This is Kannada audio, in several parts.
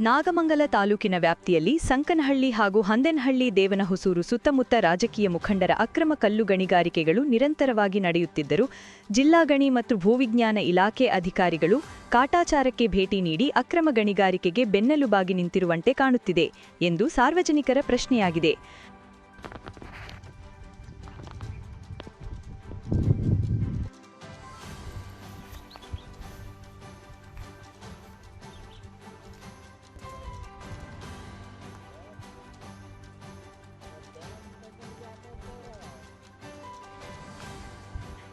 ನಾಗಮಂಗಲ ತಾಲೂಕಿನ ವ್ಯಾಪ್ತಿಯಲ್ಲಿ ಸಂಕನಹಳ್ಳಿ ಹಾಗೂ ಹಂದೆನಹಳ್ಳಿ ದೇವನಹೊಸೂರು ಸುತ್ತಮುತ್ತ ರಾಜಕೀಯ ಮುಖಂಡರ ಅಕ್ರಮ ಕಲ್ಲು ಗಣಿಗಾರಿಕೆಗಳು ನಿರಂತರವಾಗಿ ನಡೆಯುತ್ತಿದ್ದರೂ ಜಿಲ್ಲಾ ಗಣಿ ಮತ್ತು ಭೂವಿಜ್ಞಾನ ಇಲಾಖೆ ಅಧಿಕಾರಿಗಳು ಕಾಟಾಚಾರಕ್ಕೆ ಭೇಟಿ ನೀಡಿ ಅಕ್ರಮ ಗಣಿಗಾರಿಕೆಗೆ ಬೆನ್ನೆಲುಬಾಗಿ ನಿಂತಿರುವಂತೆ ಕಾಣುತ್ತಿದೆ ಎಂದು ಸಾರ್ವಜನಿಕರ ಪ್ರಶ್ನೆಯಾಗಿದೆ.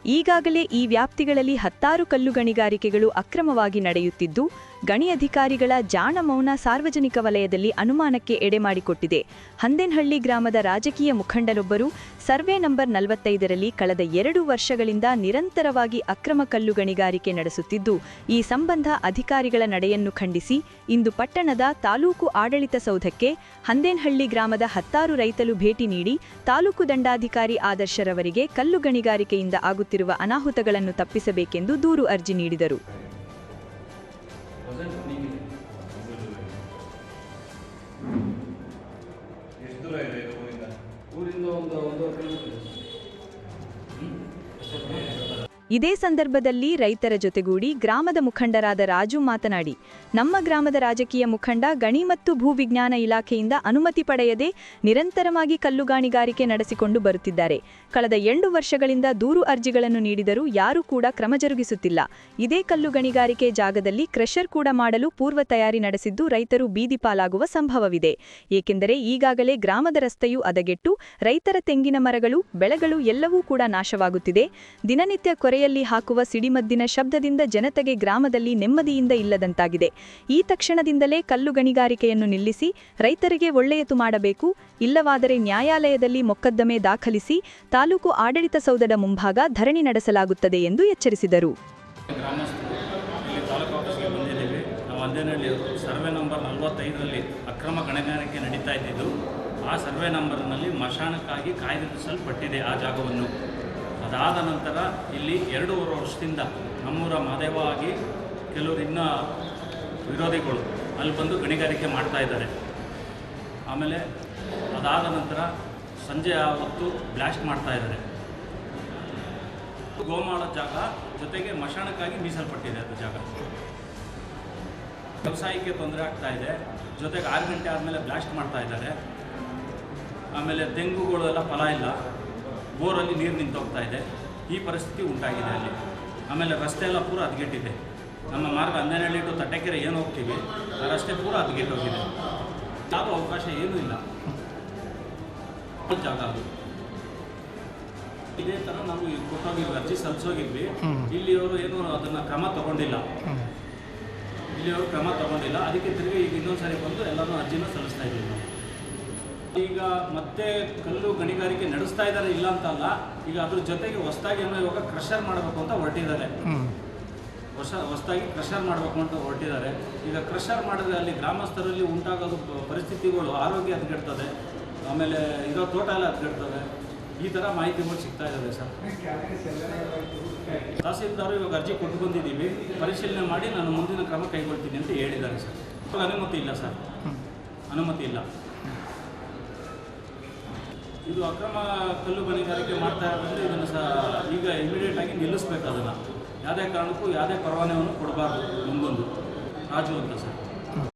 ಈಗಾಗಲೇ ಈ ವ್ಯಾಪ್ತಿಗಳಲ್ಲಿ ಹತ್ತಾರು ಕಲ್ಲು ಗಣಿಗಾರಿಕೆಗಳು ಅಕ್ರಮವಾಗಿ ನಡೆಯುತ್ತಿದ್ದು ಗಣಿ ಅಧಿಕಾರಿಗಳ ಜಾಣ ಮೌನ ಸಾರ್ವಜನಿಕ ವಲಯದಲ್ಲಿ ಅನುಮಾನಕ್ಕೆ ಎಡೆ ಮಾಡಿಕೊಟ್ಟಿದೆ. ಹಂದೆನಹಳ್ಳಿ ಗ್ರಾಮದ ರಾಜಕೀಯ ಮುಖಂಡರೊಬ್ಬರು ಸರ್ವೆ ನಂಬರ್ ನಲವತ್ತೈದರಲ್ಲಿ ಕಳೆದ ಎರಡು ವರ್ಷಗಳಿಂದ ನಿರಂತರವಾಗಿ ಅಕ್ರಮ ಕಲ್ಲು ಗಣಿಗಾರಿಕೆ ನಡೆಸುತ್ತಿದ್ದು, ಈ ಸಂಬಂಧ ಅಧಿಕಾರಿಗಳ ನಡೆಯನ್ನು ಖಂಡಿಸಿ, ಇಂದು ಪಟ್ಟಣದ ತಾಲೂಕು ಆಡಳಿತ ಸೌಧಕ್ಕೆ ಹಂದೇನಹಳ್ಳಿ ಗ್ರಾಮದ ಹತ್ತಾರು ರೈತರು ಭೇಟಿ ನೀಡಿ, ತಾಲೂಕು ದಂಡಾಧಿಕಾರಿ ಆದರ್ಶರವರಿಗೆ ಕಲ್ಲು ಗಣಿಗಾರಿಕೆಯಿಂದ ಆಗುತ್ತಿರುವ ಅನಾಹುತಗಳನ್ನು ತಪ್ಪಿಸಬೇಕೆಂದು ದೂರು ಅರ್ಜಿ ನೀಡಿದರು. 我在。ಇದೇ ಸಂದರ್ಭದಲ್ಲಿ ರೈತರ ಜೊತೆಗೂಡಿ ಗ್ರಾಮದ ಮುಖಂಡರಾದ ರಾಜು ಮಾತನಾಡಿ, ನಮ್ಮ ಗ್ರಾಮದ ರಾಜಕೀಯ ಮುಖಂಡ ಗಣಿ ಮತ್ತು ಭೂವಿಜ್ಞಾನ ಇಲಾಖೆಯಿಂದ ಅನುಮತಿ ಪಡೆಯದೆ ನಿರಂತರವಾಗಿ ಕಲ್ಲುಗಾಣಿಗಾರಿಕೆ ನಡೆಸಿಕೊಂಡು ಬರುತ್ತಿದ್ದಾರೆ. ಕಳೆದ ಎಂಟು ವರ್ಷಗಳಿಂದ ದೂರು ಅರ್ಜಿಗಳನ್ನು ನೀಡಿದರೂ ಯಾರೂ ಕೂಡ ಕ್ರಮ ಜರುಗಿಸುತ್ತಿಲ್ಲ. ಇದೇ ಕಲ್ಲು ಗಣಿಗಾರಿಕೆ ಜಾಗದಲ್ಲಿ ಕ್ರಷರ್ ಕೂಡ ಮಾಡಲು ಪೂರ್ವ ತಯಾರಿ ನಡೆಸಿದ್ದು ರೈತರು ಬೀದಿ ಪಾಲಾಗುವ ಸಂಭವವಿದೆ. ಏಕೆಂದರೆ ಈಗಾಗಲೇ ಗ್ರಾಮದ ರಸ್ತೆಯು ಅದಗೆಟ್ಟು ರೈತರ ತೆಂಗಿನ ಮರಗಳು, ಬೆಳೆಗಳು ಎಲ್ಲವೂ ಕೂಡ ನಾಶವಾಗುತ್ತಿದೆ. ದಿನನಿತ್ಯ ಕೊರೆಯಲ್ಲಿ ಹಾಕುವ ಸಿಡಿಮದ್ದಿನ ಶಬ್ದದಿಂದ ಜನತೆಗೆ ಗ್ರಾಮದಲ್ಲಿ ನೆಮ್ಮದಿಯಿಂದ ಇಲ್ಲದಂತಾಗಿದೆ. ಈ ತಕ್ಷಣದಿಂದಲೇ ಕಲ್ಲು ಗಣಿಗಾರಿಕೆಯನ್ನು ನಿಲ್ಲಿಸಿ, ರೈತರಿಗೆ ಒಳ್ಳೆಯದು ಮಾಡಬೇಕು, ಇಲ್ಲವಾದರೆ ನ್ಯಾಯಾಲಯದಲ್ಲಿ ಮೊಕದ್ದಮೆ ದಾಖಲಿಸಿ, ತಾಲೂಕು ಆಡಳಿತ ಸೌಧದ ಮುಂಭಾಗ ಧರಣಿ ನಡೆಸಲಾಗುತ್ತದೆ ಎಂದು ಎಚ್ಚರಿಸಿದರು. ಅಕ್ರಮ ಗಣಿಗಾರಿಕೆ ನಡೀತಾ ಇದ್ದಿದ್ದು, ಆ ಸರ್ವೆ ನಂಬರ್ನಲ್ಲಿ ಮಶಾನಕ್ಕಾಗಿ ಕಾಯ್ದಿರಿಸಲ್ಪಟ್ಟಿದೆ ಆ ಜಾಗವನ್ನು. ಅದಾದ ನಂತರ ಇಲ್ಲಿ ಎರಡೂವರೆ ವರ್ಷದಿಂದ ನಮ್ಮೂರ ಮಾದೇವ ಆಗಿ ಕೆಲವರು ಇನ್ನ ವಿರೋಧಿಗಳು ಅಲ್ಲಿ ಬಂದು ಗಣಿಗಾರಿಕೆ ಮಾಡ್ತಾ ಇದ್ದಾರೆ. ಆಮೇಲೆ ಅದಾದ ನಂತರ ಸಂಜೆ ಹೊತ್ತು ಬ್ಲಾಸ್ಟ್ ಮಾಡ್ತಾ ಇದ್ದಾರೆ. ಗೋಮಾಳ ಜಾಗ ಜೊತೆಗೆ ಮಶಾಣಕ್ಕಾಗಿ ಮೀಸಲ್ಪಟ್ಟಿದೆ ಅದು ಜಾಗ. ವ್ಯವಸಾಯಕ್ಕೆ ತೊಂದರೆ ಆಗ್ತಾ ಇದೆ. ಜೊತೆಗೆ ಆರು ಗಂಟೆ ಆದಮೇಲೆ ಬ್ಲಾಸ್ಟ್ ಮಾಡ್ತಾ ಇದ್ದಾರೆ. ಆಮೇಲೆ ತೆಂಗುಗಳೆಲ್ಲ ಫಲ ಇಲ್ಲ. ಬೋರಲ್ಲಿ ನೀರು ನಿಂತೋಗ್ತಾ ಇದೆ. ಈ ಪರಿಸ್ಥಿತಿ ಉಂಟಾಗಿದೆ ಅಲ್ಲಿ. ಆಮೇಲೆ ರಸ್ತೆ ಎಲ್ಲ ಪೂರ ಹದಗೆಟ್ಟಿದೆ. ನಮ್ಮ ಮಾರ್ಗ ಹನ್ನೆರಡು ಟು ತಟ್ಟೆಕೆರೆ ಏನು ಹೋಗ್ತೀವಿ ಆ ರಸ್ತೆ ಪೂರ ಹದಗೆಟ್ಟೋಗಿದೆ ಯಾವ ಅವಕಾಶ ಏನೂ ಇಲ್ಲ. ಜಾಗ ಅದು. ಇದೇ ಥರ ನಾವು ಕೊಟ್ಟೋಗಿದ್ವಿ ಅರ್ಜಿ ಸಲ್ಲಿಸೋಗಿದ್ವಿ. ಇಲ್ಲಿಯವರು ಏನು ಅದನ್ನು ಕ್ರಮ ತಗೊಂಡಿಲ್ಲ. ಇಲ್ಲಿಯವರು ಕ್ರಮ ತಗೊಂಡಿಲ್ಲ. ಅದಕ್ಕೆ ತಿರುಗಿ ಈಗ ಇನ್ನೊಂದ್ಸರಿ ಬಂದು ಎಲ್ಲರೂ ಅರ್ಜಿನ ಸಲ್ಲಿಸ್ತಾ ಇದ್ದೀವಿ. ಈಗ ಮತ್ತೆ ಕಲ್ಲು ಗಣಿಗಾರಿಕೆ ನಡೆಸ್ತಾ ಇದ್ದಾರೆ ಇಲ್ಲ ಅಂತ ಅಲ್ಲ ಈಗ ಅದ್ರ ಜೊತೆಗೆ ಹೊಸದಾಗಿ ಏನೋ ಇವಾಗ ಕ್ರಷರ್ ಮಾಡಬೇಕು ಅಂತ ಹೊರಟಿದ್ದಾರೆ. ಹೊಸ ಹೊಸದಾಗಿ ಕ್ರಷರ್ ಮಾಡಬೇಕು ಅಂತ ಹೊರಟಿದ್ದಾರೆ. ಈಗ ಕ್ರಷರ್ ಮಾಡಿದ್ರೆ ಅಲ್ಲಿ ಗ್ರಾಮಸ್ಥರಲ್ಲಿ ಉಂಟಾಗೋದು ಪರಿಸ್ಥಿತಿಗಳು ಆರೋಗ್ಯ ಹದಗೆಡ್ತದೆ ಆಮೇಲೆ ಇರೋ ತೋಟ ಎಲ್ಲ ಹದಗೆಡ್ತದೆ. ಈ ಥರ ಮಾಹಿತಿಗಳು ಸಿಗ್ತಾ ಇದ್ದಾವೆ ಸರ್. ತಹಸೀಲ್ದಾರು ಇವಾಗ ಅರ್ಜಿ ಕೊಟ್ಟು ಬಂದಿದ್ದೀವಿ. ಪರಿಶೀಲನೆ ಮಾಡಿ ನಾನು ಮುಂದಿನ ಕ್ರಮ ಕೈಗೊಳ್ತೀನಿ ಅಂತ ಹೇಳಿದ್ದಾರೆ ಸರ್. ಇವಾಗ ಅನುಮತಿ ಇಲ್ಲ ಸರ್. ಅನುಮತಿ ಇಲ್ಲ. ಇದು ಅಕ್ರಮ ಕಲ್ಲು ಗಣಿಗಾರಿಕೆ ಮಾಡ್ತಾ ಇರೋದ್ರಿಂದ ಇದನ್ನು ಸಹ ಈಗ ಇಮಿಡಿಯೇಟ್ ಆಗಿ ನಿಲ್ಲಿಸ್ಬೇಕು ಅದನ್ನು. ಯಾವುದೇ ಕಾರಣಕ್ಕೂ ಯಾವುದೇ ಪರವಾನೆಯನ್ನು ಕೊಡಬಾರ್ದು ಮುಂದೊಂದು. ರಾಜು ಅಂತ ಸರ್.